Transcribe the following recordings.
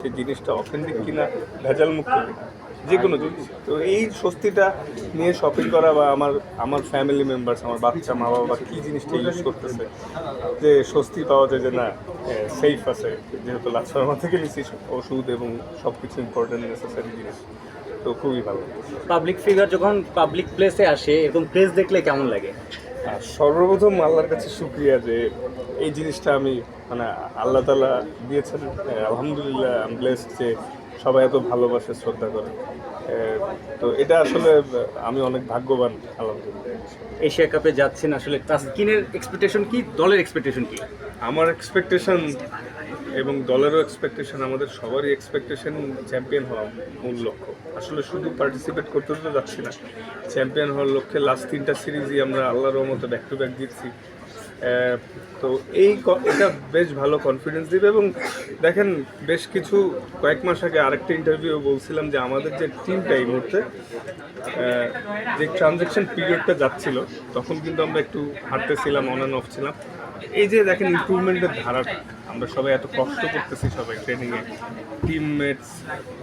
সেই জিনিসটা অথেন্টিক কিনা ভেজাল মুক্ত কিনা যে কোনো জিনিস। তো এই স্বস্তিটা নিয়ে শপিং করা বা আমার আমার ফ্যামিলি মেম্বার্স আমার বাচ্চা, মা বাবা কী জিনিসটা ইউজ করতেছে, যে স্বস্তি পাওয়া যায় যে না সেফ আছে, যেহেতু লাচ্ছা ফার্মা থেকে নিচ্ছি ওষুধ এবং সব কিছু ইম্পর্টেন্ট নেসেসারি জিনিস। তো খুবই ভালো। পাবলিক ফিগার যখন পাবলিক প্লেসে আসে, এরকম প্লেস দেখলে কেমন লাগে? সর্বপ্রথম আল্লাহর কাছে সুক্রিয়া যে এই জিনিসটা আমি মানে আল্লাহ তালা দিয়েছেন। আলহামদুলিল্লাহ আমি যে সবাই এত ভালোবাসে, শ্রদ্ধা করে। তো এটা আসলে, আমি অনেক ভাগ্যবান, আলহামদুলিল্লাহ। এশিয়া কাপে যাচ্ছেন আসলে তাসকিনের এক্সপেকটেশন কি, দলের এক্সপেকটেশন কি? আমার এক্সপেকটেশন এবং দলেরও এক্সপেকটেশন আমাদের সবারই এক্সপেকটেশন চ্যাম্পিয়ন হওয়া মূল লক্ষ্য। আসলে শুধু পার্টিসিপেট করতে তো যাচ্ছি না। চ্যাম্পিয়ন হওয়ার লক্ষ্যে লাস্ট তিনটা সিরিজই আমরা আল্লাহর মতো ব্যাক টু ব্যাক জিতছি। তো এই এটা বেশ ভালো কনফিডেন্স দিবে এবং দেখেন, বেশ কিছু, কয়েক মাস আগে আরেকটা ইন্টারভিউ বলছিলাম যে আমাদের যে টিমটা এই মুহূর্তে যে ট্রানজ্যাকশন পিরিয়ডটা যাচ্ছিল, তখন কিন্তু আমরা একটু হাঁটতেছিলাম অন অ্যান্ড অফ ছিলাম। এই যে দেখেন ইম্প্রুভমেন্টের ধারাটা। আমরা সবাই এত কষ্ট করতেছি সবাই ট্রেনিংয়ে টিমমেটস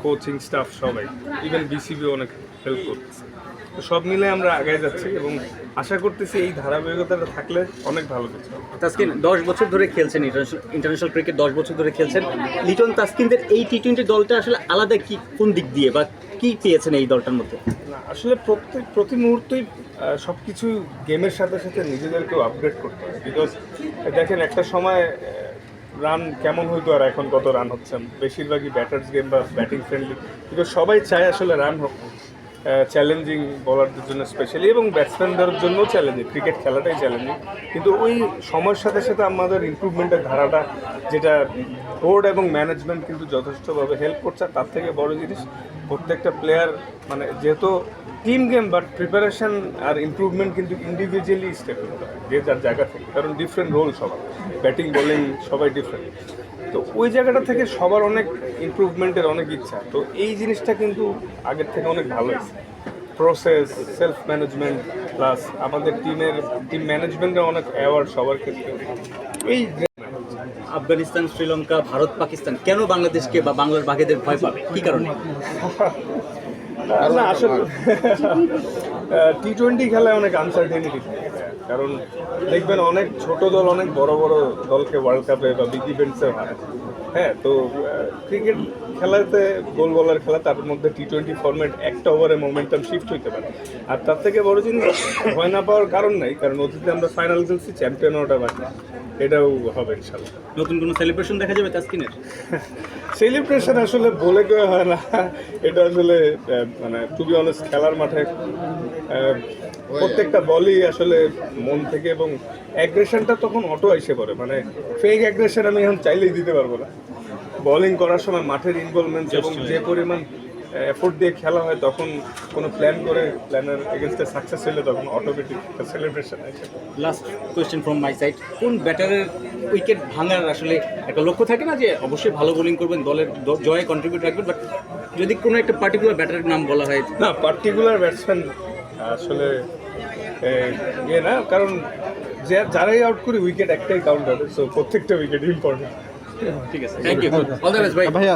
কোচিং স্টাফ সবাই ইভেন বিসিবি অনেক হেল্প করতেছে। তো সব মিলে আমরা আগায় যাচ্ছি এবং আশা করতেছি এই ধারাবাহিকতাটা থাকলে অনেক ভালো কিছু। তাসকিন দশ বছর ধরে খেলছেন ইন্টারন্যাশনাল ক্রিকেট দশ বছর ধরে খেলছেন। লিটন তাসকিনদের এই টি টোয়েন্টি দলটা আসলে আলাদা কি কোন দিক দিয়ে বা কি পেয়েছেন এই দলটার মধ্যে? আসলে প্রত্যেক প্রতি মুহূর্তেই সব কিছু গেমের সাথে সাথে নিজেদেরকেও আপগ্রেড করতে হয়। বিকজ দেখেন একটা সময় রান কেমন হইতো আর এখন কত রান হচ্ছেন বেশিরভাগই ব্যাটার্স গেম বা ব্যাটিং ফ্রেন্ডলি কিন্তু সবাই চায় আসলে রান হোক। চ্যালেঞ্জিং বলারদের জন্য স্পেশালি এবং ব্যাটসম্যানদের জন্য চ্যালেঞ্জিং ক্রিকেট খেলাটাই চ্যালেঞ্জিং কিন্তু ওই সময়ের সাথে সাথে আমাদের ইম্প্রুভমেন্টের ধারাটা, যেটা বোর্ড এবং ম্যানেজমেন্ট কিন্তু যথেষ্টভাবে হেল্প করছে তার থেকে বড় জিনিস, প্রত্যেকটা প্লেয়ার মানে যেহেতু টিম গেম বাট প্রিপারেশন আর ইমপ্রুভমেন্ট কিন্তু ইন্ডিভিজুয়ালি স্টেপ যে যার জায়গা থেকে। কারণ ডিফারেন্ট রোল সবার। ব্যাটিং বোলিং সবাই ডিফারেন্ট তো ওই জায়গাটা থেকে সবার অনেক ইমপ্রুভমেন্টের অনেক ইচ্ছা। তো এই জিনিসটা কিন্তু আগের থেকে অনেক ভালো হয়েছে। প্রসেস সেলফ ম্যানেজমেন্ট প্লাস আমাদের টিমের টিম ম্যানেজমেন্টের অনেক অ্যাওয়ার্ড সবার ক্ষেত্রে। এই আফগানিস্তান শ্রীলঙ্কা ভারত পাকিস্তান কেন বাংলাদেশকে বা বাংলার বাঘেদের ভয় পাবে? কি কারণে? না আসলে টি টোয়েন্টি খেলায় অনেক আনসার্টেনিটি কারণ দেখবেন অনেক ছোট দল অনেক বড় বড় দলকে ওয়ার্ল্ড কাপে বা বিগ ইভেন্টসে হারে হ্যাঁ তো ক্রিকেট খেলাতে গোল বলার খেলা তার মধ্যে টি টোয়েন্টি ফর্মেট একটা ওভারে মোমেন্টাম শিফট হইতে পারে। আর তার থেকে বড় জিনিস ভয় না পাওয়ার কারণ নাই কারণ অতীতে আমরা ফাইনাল খেলছি চ্যাম্পিয়ন হওয়াটা বাকি। এটাও হবে ইনশাল্লাহ। নতুন কোনো সেলিব্রেশন দেখা যাবে তাসকিনের? সেলিব্রেশন আসলে বলে কেউ হয় না। এটা আসলে মানে টু বি অনেস্ট খেলার মাঠে প্রত্যেকটা বলই আসলে মন থেকে এবং অ্যাগ্রেশনটা তখন অটো এসে পড়ে। মানে ফেক অ্যাগ্রেশন আমি এখন চাইলেই দিতে পারব না। বোলিং করার সময় মাঠের ইনভলভমেন্ট এবং যে পরিমাণ এফোর্ট দিয়ে খেলা হয় তখন কোনো প্ল্যান করে প্ল্যানের এগেনস্টে সাকসেস হলে তখন অটোমেটিক সেলিব্রেশন আসে। Last question from my side কোন ব্যাটারের উইকেট ভাঙার আসলে একটা লক্ষ্য থাকে না যে অবশ্যই ভালো বোলিং করবেন দলের জয়ে কন্ট্রিবিউট রাখবেন বাট যদি কোনো একটা পার্টিকুলার ব্যাটারের নাম বলা হয়। না পার্টিকুলার ব্যাটসম্যান আসলে ইয়ে না কারণ যে যারাই আউট করি উইকেট একটাই কাউন্ট হবে সো প্রত্যেকটা উইকেট ইম্পর্টেন্ট ঠিক আছে thank you all the best ভাই ভাইয়া।